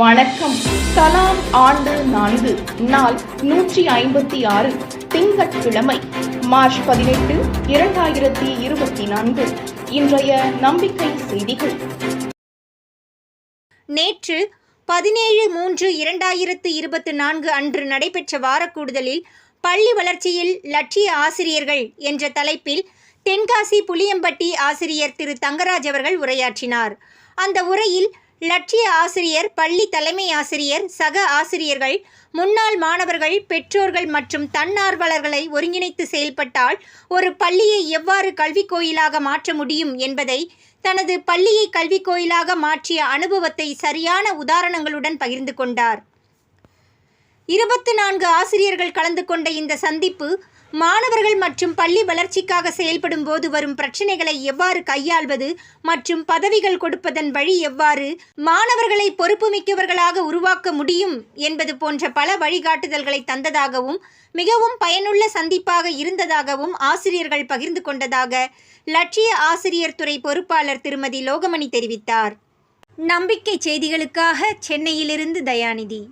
வணக்கம். கலாம் ஆண்டு நான்கு நாள் நூற்றி ஐம்பத்தி ஆறு திங்கட்கிழமை மார்ச் பதினெட்டு இரண்டாயிரத்தி இருபத்தி நான்கு. இன்றைய நம்பிக்கை செய்திகள். நேற்று பதினேழு மூன்று இரண்டாயிரத்து இருபத்து நான்கு அன்று நடைபெற்ற வாரக்கூடுதலில் பள்ளி வளர்ச்சியில் லட்சிய ஆசிரியர்கள் என்ற தலைப்பில் தென்காசி புளியம்பட்டி ஆசிரியர் திரு தங்கராஜ் அவர்கள் உரையாற்றினார். அந்த உரையில் லட்சிய ஆசிரியர் பள்ளி தலைமை ஆசிரியர் சக ஆசிரியர்கள் முன்னாள் மாணவர்கள் பெற்றோர்கள் மற்றும் தன்னார்வலர்களை ஒருங்கிணைத்து செயல்பட்டால் ஒரு பள்ளியை எவ்வாறு கல்விக் கோயிலாக மாற்ற முடியும் என்பதை தனது பள்ளியை கல்விக் கோயிலாக மாற்றிய அனுபவத்தை சரியான உதாரணங்களுடன் பகிர்ந்து கொண்டார். இருபத்து நான்கு ஆசிரியர்கள் கலந்து கொண்ட இந்த சந்திப்பு மாணவர்கள் மற்றும் பள்ளி வளர்ச்சிக்காக செயல்படும் போது வரும் பிரச்சனைகளை எவ்வாறு கையாள்வது மற்றும் பதவிகள் கொடுப்பதன் வழி எவ்வாறு மாணவர்களை பொறுப்புமிக்கவர்களாக உருவாக்க முடியும் என்பது போன்ற பல வழிகாட்டுதல்களை தந்ததாகவும் மிகவும் பயனுள்ள சந்திப்பாக இருந்ததாகவும் ஆசிரியர்கள் பகிர்ந்து கொண்டதாக லட்சிய ஆசிரியர் துறை பொறுப்பாளர் திருமதி லோகமணி தெரிவித்தார். நம்பிக்கை செய்திகளுக்காக சென்னையிலிருந்து தயாநிதி.